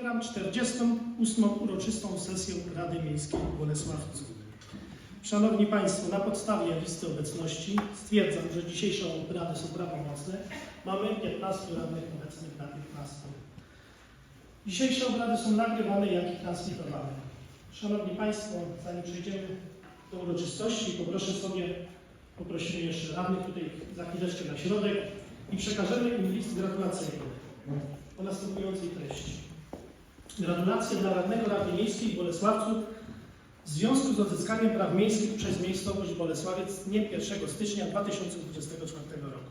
Otwieram 48. uroczystą sesję Rady Miejskiej w Bolesławcu. Szanowni Państwo, na podstawie listy obecności stwierdzam, że dzisiejsze obrady są prawomocne. Mamy 15 radnych obecnych na 15. Dzisiejsze obrady są nagrywane, jak i transmitowane. Szanowni Państwo, zanim przejdziemy do uroczystości, poproszę sobie, poprosimy jeszcze radnych tutaj za chwileczkę na środek i przekażemy im list gratulacyjny o następującej treści. Gratulacje dla radnego Rady Miejskiej w Bolesławcu w związku z odzyskaniem praw miejskich przez miejscowość Bolesławiec z dniem 1 stycznia 2024 roku.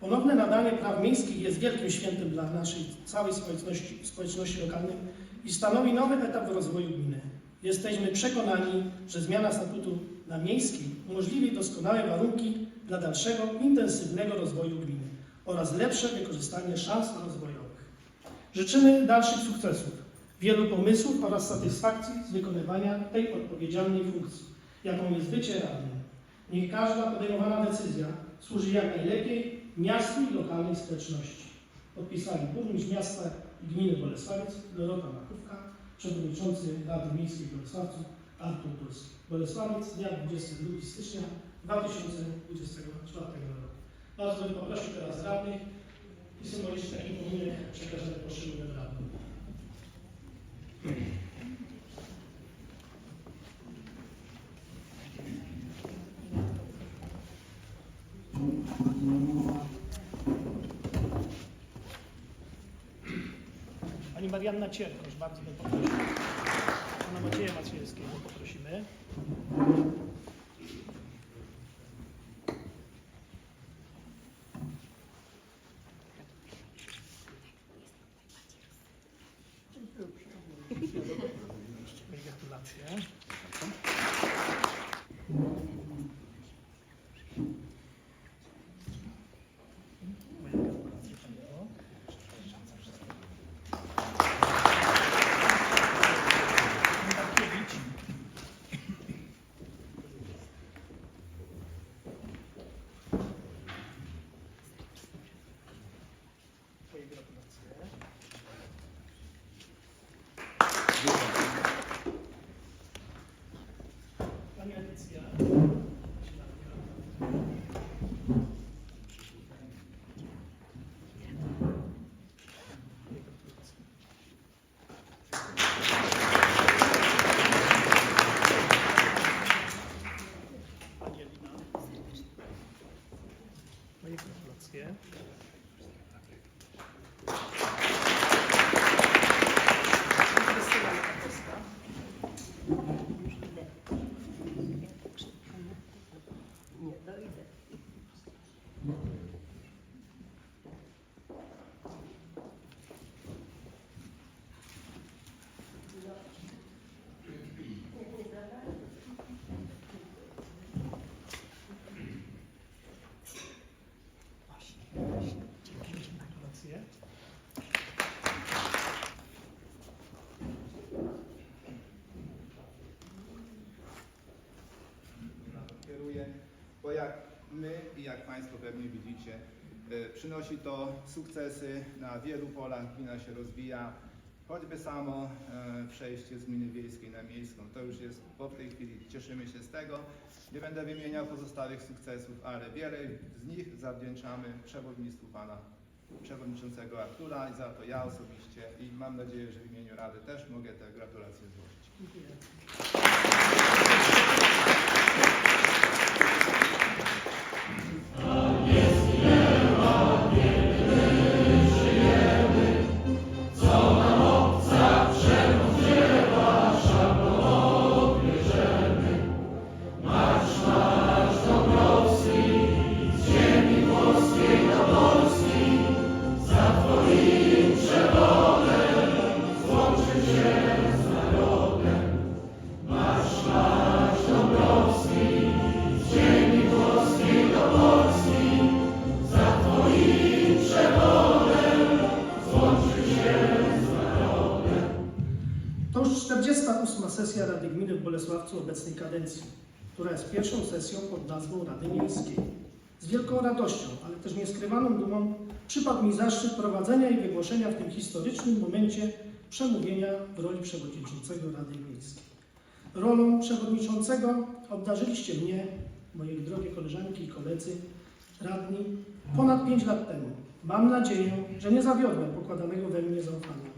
Ponowne nadanie praw miejskich jest wielkim świętem dla naszej całej społeczności, społeczności lokalnej i stanowi nowy etap w rozwoju gminy. Jesteśmy przekonani, że zmiana statutu na miejski umożliwi doskonałe warunki dla dalszego intensywnego rozwoju gminy oraz lepsze wykorzystanie szans rozwojowych. Życzymy dalszych sukcesów, wielu pomysłów oraz satysfakcji z wykonywania tej odpowiedzialnej funkcji, jaką jest bycie radnym. Niech każda podejmowana decyzja służy jak najlepiej miastu i lokalnej społeczności. Podpisali burmistrz miasta i gminy Bolesławiec, Dorota Makówka, przewodniczący Rady Miejskiej w Bolesławcu Artur Turski. Bolesławiec, dnia 22 stycznia 2024 roku. Bardzo bym poprosił teraz radnych i symbolicznie taki pominek przekażemy poszczególnym radnym. Pani Marianna Cierkosz, bardzo bym poprosił. Pana Macieja Maciejewskiego poprosimy. Moje gratulacje. Moje gratulacje Państwu. Pan Bartkiewicz. Moje gratulacje. Pani Edycja. Moje gratulacje. Angelina. Moje gratulacje. Krystyna Makowska. Nie dojdę. Gratulacje. kieruje, bo jak my i jak Państwo pewnie widzicie, e, przynosi to sukcesy na wielu polach, gmina się rozwija, choćby samo e, przejście z gminy wiejskiej na miejską, to już jest, w tej chwili cieszymy się z tego. Nie będę wymieniał pozostałych sukcesów, ale wiele z nich zawdzięczamy przewodnictwu Pana Przewodniczącego Artura i za to ja osobiście i mam nadzieję, że w imieniu Rady też mogę te gratulacje złożyć. Dziękuję. Sesja Rady Gminy w Bolesławcu obecnej kadencji, która jest pierwszą sesją pod nazwą Rady Miejskiej. Z wielką radością, ale też nieskrywaną dumą przypadł mi zaszczyt prowadzenia i wygłoszenia w tym historycznym momencie przemówienia w roli przewodniczącego Rady Miejskiej. Rolą przewodniczącego obdarzyliście mnie, moje drogie koleżanki i koledzy, radni, ponad 5 lat temu. Mam nadzieję, że nie zawiodłem pokładanego we mnie zaufania.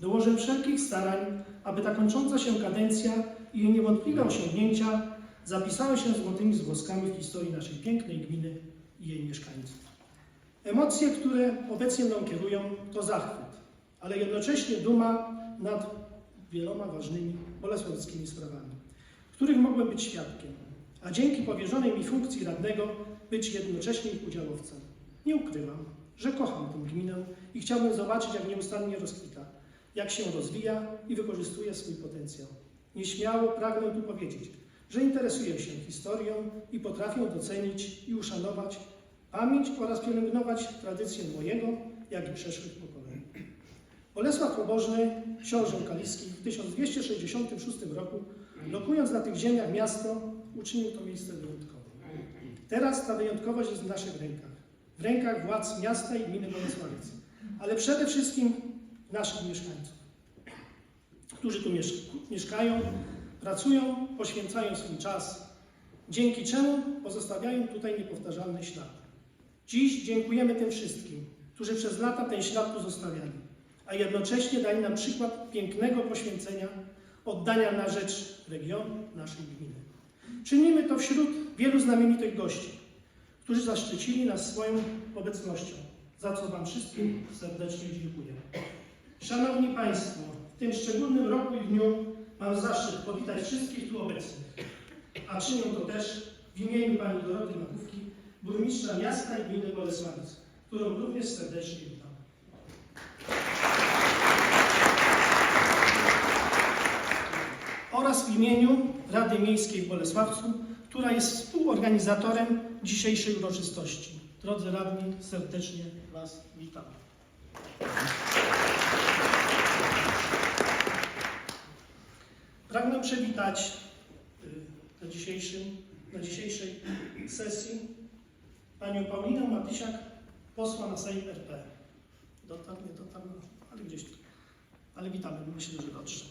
Dołożę wszelkich starań, aby ta kończąca się kadencja i jej niewątpliwe osiągnięcia zapisały się złotymi zgłoskami w historii naszej pięknej gminy i jej mieszkańców. Emocje, które obecnie mną kierują, to zachwyt, ale jednocześnie duma nad wieloma ważnymi bolesławskimi sprawami, których mogłem być świadkiem, a dzięki powierzonej mi funkcji radnego być jednocześnie ich udziałowcem. Nie ukrywam, że kocham tę gminę i chciałbym zobaczyć, jak nieustannie rozkwita, jak się rozwija i wykorzystuje swój potencjał. Nieśmiało pragnę tu powiedzieć, że interesuję się historią i potrafię docenić i uszanować pamięć oraz pielęgnować tradycję mojego, jak i przeszłych pokoleń. Bolesław Pobożny, książę kaliski w 1266 roku, lokując na tych ziemiach miasto, uczynił to miejsce wyjątkowym. Teraz ta wyjątkowość jest w naszych rękach, w rękach władz miasta i gminy Bolesławiec, ale przede wszystkim naszych mieszkańców, którzy tu miesz- mieszkają, pracują, poświęcają swój czas, dzięki czemu pozostawiają tutaj niepowtarzalny ślad. Dziś dziękujemy tym wszystkim, którzy przez lata ten ślad tu zostawiali, a jednocześnie dali nam przykład pięknego poświęcenia, oddania na rzecz regionu, naszej gminy. Czynimy to wśród wielu znamienitych gości, którzy zaszczycili nas swoją obecnością, za co Wam wszystkim serdecznie dziękuję. Szanowni Państwo, w tym szczególnym roku i dniu mam zaszczyt powitać wszystkich tu obecnych, a czynię to też w imieniu Pani Doroty Makówki, burmistrza miasta i gminy Bolesławiec, którą również serdecznie witam. Oraz w imieniu Rady Miejskiej w Bolesławcu, która jest współorganizatorem dzisiejszej uroczystości. Drodzy radni, serdecznie Was witam. Pragnę przywitać y, na, dzisiejszym, na dzisiejszej sesji panią Paulinę Matysiak, posła na Sejm RP. Dotarł, nie dotarł, ale gdzieś tu. Ale witamy, myślę, że dotrze.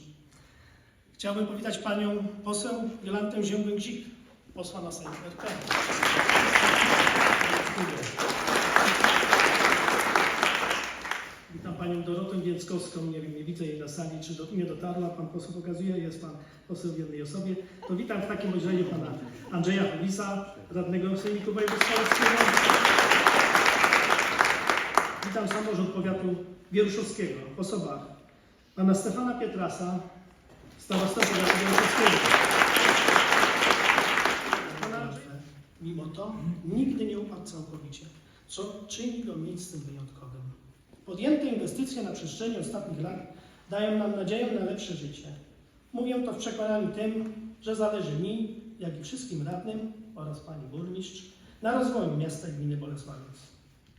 Chciałbym powitać panią poseł Jolantę Ziębę-Gzik, posła na Sejm RP. Dziękuję. Witam panią Dorotę Więckowską, nie wiem, nie widzę jej na sali, czy do, nie dotarła, pan poseł pokazuje, jest pan poseł w jednej osobie. To witam w takim razie pana Andrzeja Chowisa, radnego Sejmiku Województwa Witam samorząd powiatu wieruszowskiego w osobach pana Stefana Pietrasa, starosta powiatu wieruszowskiego. Mimo to nigdy nie upadł całkowicie, co czyni go miejscem wyjątkowym. Podjęte inwestycje na przestrzeni ostatnich lat dają nam nadzieję na lepsze życie. Mówię to w przekonaniu tym, że zależy mi, jak i wszystkim radnym oraz pani burmistrz, na rozwoju miasta i gminy Bolesławiec.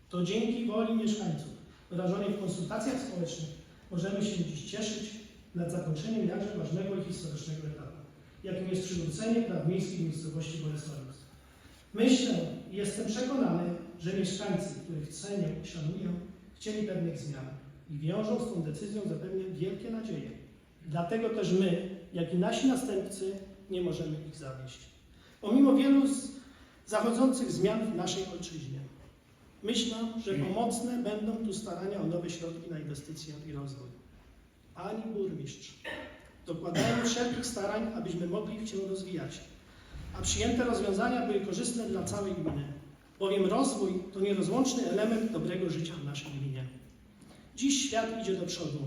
To dzięki woli mieszkańców wyrażonej w konsultacjach społecznych możemy się dziś cieszyć nad zakończeniem jakże ważnego i historycznego etapu, jakim jest przywrócenie praw miejskich miejscowości Bolesławiec. Myślę i jestem przekonany, że mieszkańcy, których cenię i szanuję, chcieli pewnych zmian i wiążą z tą decyzją zapewne wielkie nadzieje. Dlatego też my, jak i nasi następcy, nie możemy ich zawieść. Pomimo wielu zachodzących zmian w naszej ojczyźnie, myślę, że pomocne będą tu starania o nowe środki na inwestycje i rozwój. Pani burmistrz, dokładają wszelkich starań, abyśmy mogli się rozwijać, a przyjęte rozwiązania były korzystne dla całej gminy, bowiem rozwój to nierozłączny element dobrego życia w naszej gminie. Dziś świat idzie do przodu,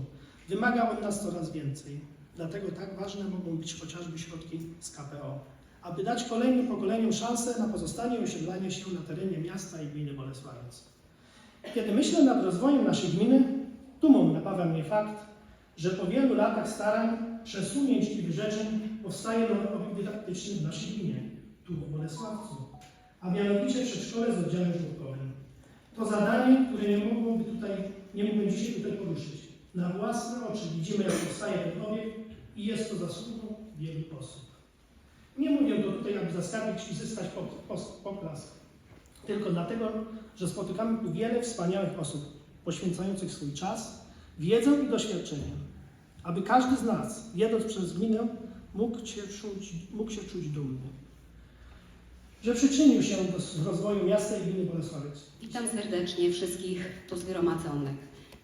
wymaga od nas coraz więcej, dlatego tak ważne mogą być chociażby środki z KPO, aby dać kolejnym pokoleniom szansę na pozostanie i osiedlanie się na terenie miasta i gminy Bolesławiec. Kiedy myślę nad rozwojem naszej gminy, dumą napawa mnie fakt, że po wielu latach starań, przesunięć i wyrzeczeń powstaje obiekt dydaktyczny w naszej gminie, tu w Bolesławcu, a mianowicie przedszkole z oddziałem żłobkowym. To zadanie, które nie mogłoby tutaj, nie mógłbym dzisiaj tutaj poruszyć. Na własne oczy widzimy, jak powstaje ten obiekt i jest to zasługą wielu osób. Nie mówię to tutaj, aby zaskawić i zyskać poklask, tylko dlatego, że spotykamy tu wiele wspaniałych osób poświęcających swój czas, wiedzę i doświadczenie. aby każdy z nas, jedąc przez gminę, mógł się czuć, mógł się czuć dumny. Że przyczynił się do rozwoju miasta i gminy Bolesławiec. Witam serdecznie wszystkich tu zgromadzonych.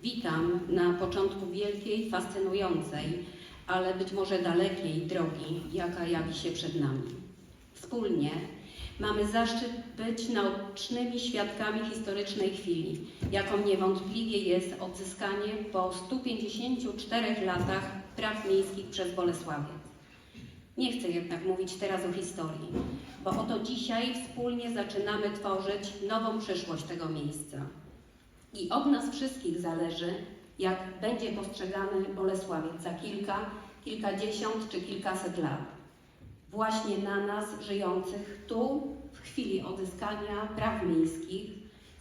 Witam na początku wielkiej, fascynującej, ale być może dalekiej drogi, jaka jawi się przed nami. Wspólnie mamy zaszczyt być naocznymi świadkami historycznej chwili, jaką niewątpliwie jest odzyskanie po 154 latach praw miejskich przez Bolesławiec. Nie chcę jednak mówić teraz o historii, bo oto dzisiaj wspólnie zaczynamy tworzyć nową przyszłość tego miejsca. I od nas wszystkich zależy, jak będzie postrzegany Bolesławiec za kilka, kilkadziesiąt czy kilkaset lat. Właśnie na nas, żyjących tu, w chwili odzyskania praw miejskich,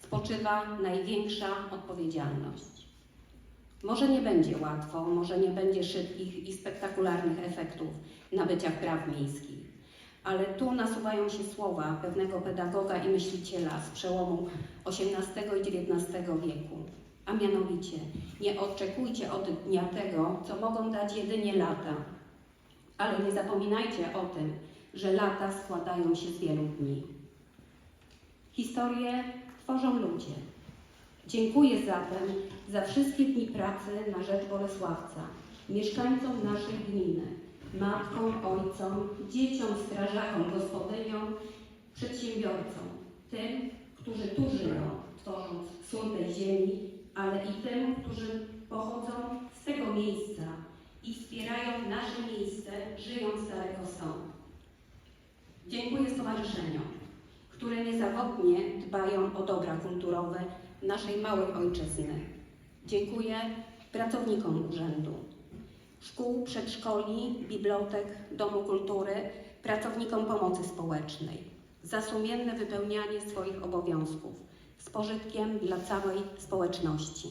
spoczywa największa odpowiedzialność. Może nie będzie łatwo, może nie będzie szybkich i spektakularnych efektów nabycia praw miejskich, ale tu nasuwają się słowa pewnego pedagoga i myśliciela z przełomu XVIII i XIX wieku, a mianowicie nie oczekujcie od dnia tego, co mogą dać jedynie lata, ale nie zapominajcie o tym, że lata składają się z wielu dni. Historię tworzą ludzie. Dziękuję zatem za wszystkie dni pracy na rzecz Bolesławca, mieszkańcom naszej gminy, matkom, ojcom, dzieciom, strażakom, gospodyniom, przedsiębiorcom, tym, którzy tu żyją, tworząc sól tej ziemi, ale i tym, którzy pochodzą z tego miejsca i wspierają nasze miejsce, żyjąc daleko stąd. Dziękuję stowarzyszeniom, które niezawodnie dbają o dobra kulturowe naszej małej ojczyzny. Dziękuję pracownikom urzędu, szkół, przedszkoli, bibliotek, Domu Kultury, pracownikom pomocy społecznej za sumienne wypełnianie swoich obowiązków z pożytkiem dla całej społeczności.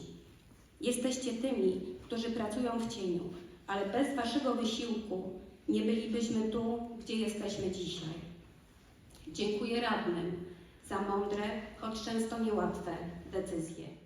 Jesteście tymi, którzy pracują w cieniu, ale bez Waszego wysiłku nie bylibyśmy tu, gdzie jesteśmy dzisiaj. Dziękuję radnym za mądre, choć często niełatwe decyzje.